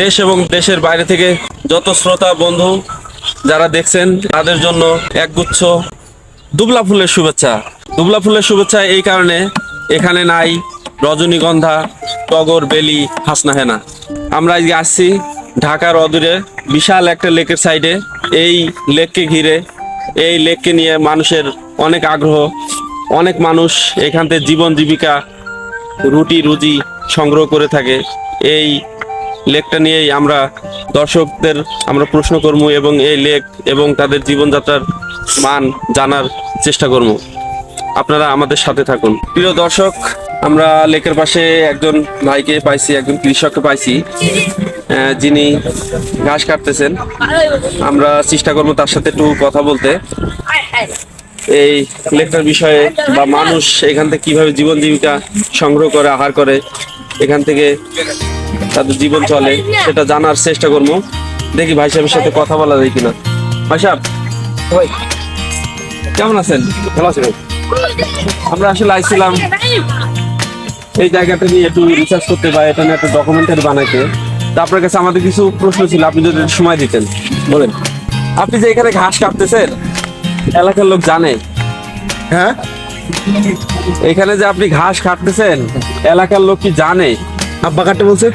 দেশ এবং দেশের বাইরে থেকে যত শ্রোতা, বন্ধু যারা দেখছেন, তাদের জন্য একগুচ্ছ দুবলা ফুলের শুভেচ্ছা। দুবলা ফুলের শুভেচ্ছা এই কারণে এখানে নাই রজনীগন্ধা, টগর, বেলি, হাসনা হেনা। আমরা আজকে আসছি ঢাকার অদূরে বিশাল একটা লেকের সাইডে। এই লেককে ঘিরে, এই লেককে নিয়ে মানুষের অনেক আগ্রহ, অনেক মানুষ এখান থেকে জীবন জীবিকা, রুটি রুজি সংগ্রহ করে থাকে। এই লেকটা নিয়েই আমরা দর্শকদের আমরা প্রশ্ন করব এবং এই লেক এবং তাদের জীবনযাত্রার মান জানার চেষ্টা করব। আপনারা আমাদের সাথে থাকুন। প্রিয় দর্শক, আমরা লেকের পাশে একজন ভাইকে পাইছি, একজন কৃষককে পাইছি যিনি ঘাস কাটতেছেন। আমরা চেষ্টা করব তার সাথে একটু কথা বলতে। এই লেকটার বিষয়ে বা মানুষ এখান থেকে কীভাবে জীবন জীবিকা সংগ্রহ করে, আহার করে, এখান থেকে তাদের জীবন চলে সেটা জানার চেষ্টা করব। দেখি ভাই সাহেবের সাথে কথা বলা যায় কিনা। ভাই সাহেব কেমন আছেন? ভালো আছেন আমরা আসলে আইছিলাম এই জায়গাটা নিয়ে একটু রিসার্চ করতে বা এটা নিয়ে একটা ডকুমেন্টারি বানাইতে। তা আপনার কাছে আমাদের কিছু প্রশ্ন ছিল আপনি যদি সময় দিতেন। বলেন। আপনি যে এখানে ঘাস কাটতেছেন এলাকার লোক জানে। হ্যাঁ? এখানে যে আপনি ঘাস কাটতেছেন এলাকার লোক কি জানে? আব্বা কাটতে বলছে।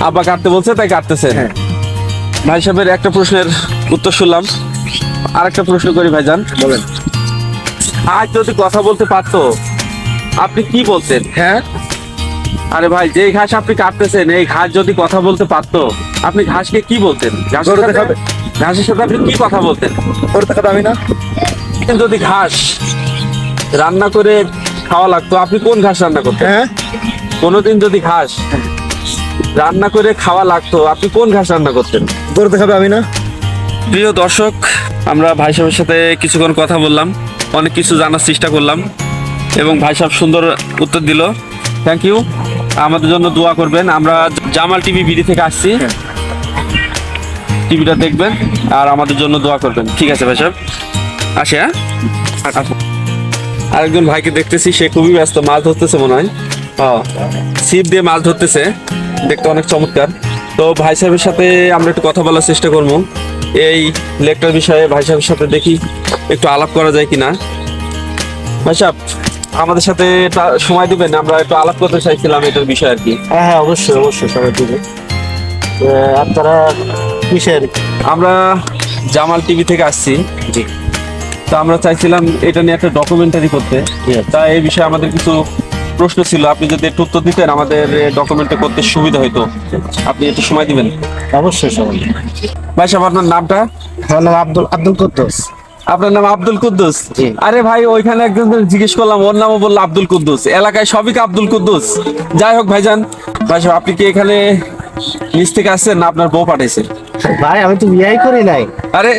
আব্বা কাটতে বলছে তাই কাটতেছেন হ্যাঁ। ভাই সাহেবের একটা প্রশ্নের উত্তর শুনলাম। আর একটা প্রশ্ন করি ভাইজান। বলেন। আজ যদি কথা বলতে পারতো আপনি কি বলতেন? হ্যাঁ। আরে ভাই যে ঘাস আপনি কাটতেছেন এই ঘাস যদি কথা বলতে পারতো আপনি ঘাসকে কি বলতেন? ঘাসের সাথে ঘাসের সাথে আপনি কি কথা বলতেন? ওর আমি না। যদি ঘাস রান্না করে খাওয়া লাগতো আপনি কোন ঘাস রান্না করতেন? হ্যাঁ। কোনোদিন যদি ঘাস রান্না করে খাওয়া লাগতো। আপনি কোন ঘাস রান্না করতেন? গরু দেখাবে আমি না প্রিয় দর্শক আমরা ভাই সাহেবের সাথে কিছুক্ষণ কথা বললাম অনেক কিছু জানার চেষ্টা করলাম এবং ভাই সাহেব সুন্দর উত্তর দিল। থ্যাংক ইউ আমাদের জন্য দোয়া করবেন। আমরা জামাল টিভি বিডি থেকে আসছি। টিভিটা দেখবেন আর আমাদের জন্য দোয়া করবেন। ঠিক আছে ভাই সাহেব? আসে হ্যাঁ? আসুন। আরেকজন ভাইকে দেখতেছি সে খুবই ব্যস্ত। মাছ ধরতেছে মনে হয়। ও ছিপ দিয়ে মাছ ধরতেছে। দেখতে অনেক চমৎকার। তো ভাই সাহেবের সাথে আমরা একটু কথা বলার চেষ্টা করব। এই লেকটার বিষয়ে ভাই সাহেবের সাথে দেখি একটু আলাপ করা যায় কিনা। ভাই সাহেব আমাদের সাথে সময় দিবেন আমরা একটু আলাপ করতে চাইছিলাম এটার বিষয়ে আর কি। হ্যাঁ হ্যাঁ অবশ্যই অবশ্যই সবাই দিবে আপনারা কিসের আমরা জামাল টিভি থেকে আসছি। জি। তা আমরা চাইছিলাম এটা নিয়ে একটা ডকুমেন্টারি করতে। তা এই বিষয়ে আমাদের কিছু প্রশ্ন ছিল আপনি যদি একটু উত্তর দিতেন আমাদের ডকুমেন্টটা করতে সুবিধা হতো আপনি একটু সময় দিবেন। অবশ্যই সবাই ভাই সাহেব আপনার নামটা? আমার নাম আব্দুল আব্দুল কুদ্দুস। আপনার নাম আব্দুল কুদ্দুস? আরে ভাই ওইখানে একজন জিজ্ঞেস করলাম ওর নামও বলল আব্দুল কুদ্দুস। এলাকায় সবই কি আব্দুল কুদ্দুস? যাই হোক ভাইজান ভাই সাহেব আপনি কি এখানে নিচ থেকে আসছেন না আপনার বউ পাঠাইছে? ভাই আমি তো বিয়াই করি নাই। আরে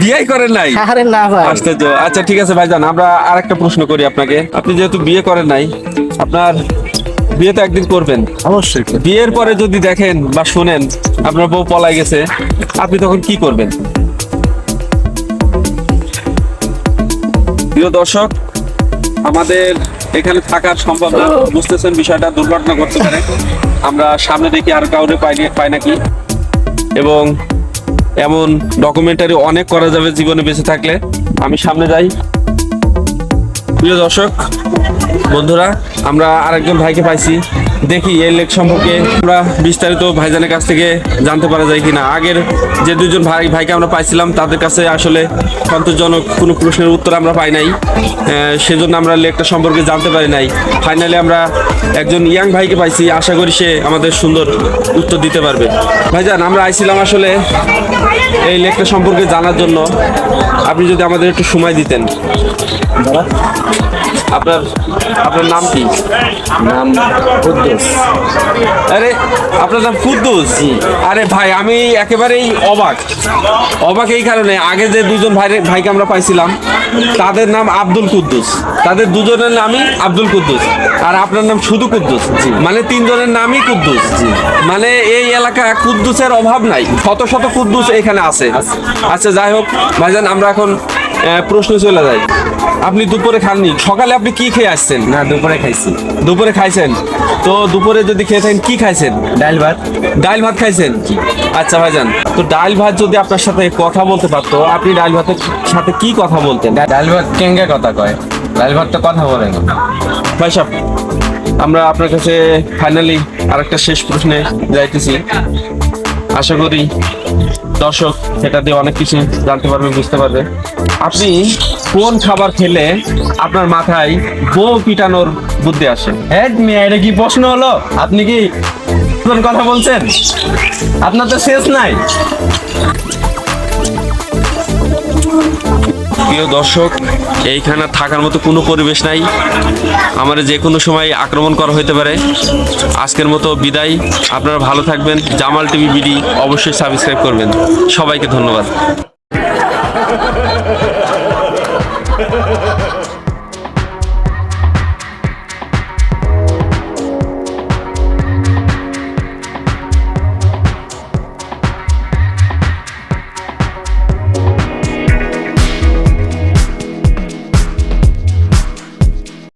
বিয়াই করেন নাই? আরে না ভাই। আশ্চর্য। আচ্ছা ঠিক আছে ভাইজান আমরা আরেকটা প্রশ্ন করি আপনাকে। আপনি যেহেতু বিয়ে করেন নাই আপনার বিয়ে তো একদিন করবেন। অবশ্যই বিয়ের পরে যদি দেখেন বা শুনেন আপনার বউ পলাই গেছে আপনি তখন কি করবেন? প্রিয় দর্শক আমাদের এখানে থাকার সম্ভব না। বুঝতেছেন বিষয়টা দুর্ঘটনা করতে পারে। আমরা সামনে দেখি আর কাউরে পাই পাই নাকি। এবং এমন ডকুমেন্টারি অনেক করা যাবে জীবনে বেঁচে থাকলে। আমি সামনে যাই। প্রিয় দর্শক, বন্ধুরা, আমরা আরেকজন ভাইকে পাইছি। দেখি এই লেক সম্পর্কে আমরা বিস্তারিত ভাইজানের কাছ থেকে জানতে পারা যায় কিনা। আগের যে দুজন ভাই ভাইকে আমরা পাইছিলাম তাদের কাছে আসলে সন্তোষজনক কোনো প্রশ্নের উত্তর আমরা পাই নাই। সেজন্য আমরা লেকটা সম্পর্কে জানতে পারি নাই। ফাইনালি আমরা একজন ইয়াং ভাইকে পাইছি। আশা করি সে আমাদের সুন্দর উত্তর দিতে পারবে। ভাইজান আমরা আইছিলাম আসলে এই লেকটা সম্পর্কে জানার জন্য। আপনি যদি আমাদের একটু সময় দিতেন। আপনার আপনার নাম কি? নাম কুদ্দুস আরে আপনার নাম কুদ্দুস আরে ভাই আমি একেবারেই অবাক। অবাক এই কারণে আগে যে দুজন ভাই ভাইকে আমরা পাইছিলাম তাদের নাম আব্দুল কুদ্দুস। তাদের দুজনের নামই আব্দুল কুদ্দুস। আর আপনার নাম শুধু কুদ্দুস। মানে তিনজনের নামই কুদ্দুস। মানে এই এলাকা কুদ্দুসের অভাব নাই। শত শত কুদ্দুস এখানে আছে। আচ্ছা যাই হোক ভাইজান আমরা এখন প্রশ্ন চলে যায়। আপনি দুপুরে খাননি। সকালে আপনি কি খেয়ে আসছেন? না দুপুরে খাইছি। দুপুরে খাইছেন? তো দুপুরে যদি খেয়ে থাকেন কি খাইছেন? ডাল ভাত। ডাল ভাত খাইছেন? আচ্ছা ভাইজান তো ডাল ভাত যদি আপনার সাথে কথা বলতে পারতো আপনি ডাল ভাতের সাথে কি কথা বলতেন? ডাল ভাত কেঙ্গে কথা কয়? ডাল ভাত তো কথা বলে না। ভাই সাহেব আমরা আপনার কাছে ফাইনালি আরেকটা শেষ প্রশ্নে যাইতেছি। আশা করি দর্শক, সেটা দিয়ে অনেক কিছু জানতে পারবে, বুঝতে পারবে। আপনি কোন খাবার খেলে আপনার মাথায় বউ পিটানোর বুদ্ধি আসে? হ্যাঁ এটা কি প্রশ্ন হলো? আপনি কি কথা বলছেন? আপনার তো শেষ নাই। প্রিয় দর্শক, এইখানে থাকার মতো কোনো পরিবেশ নাই। আমার যে কোনো সময় আক্রমণ করা হতে পারে। আজকের মতো বিদায়। আপনারা ভালো থাকবেন। জামাল টিভি বিডি অবশ্যই সাবস্ক্রাইব করবেন। সবাইকে ধন্যবাদ।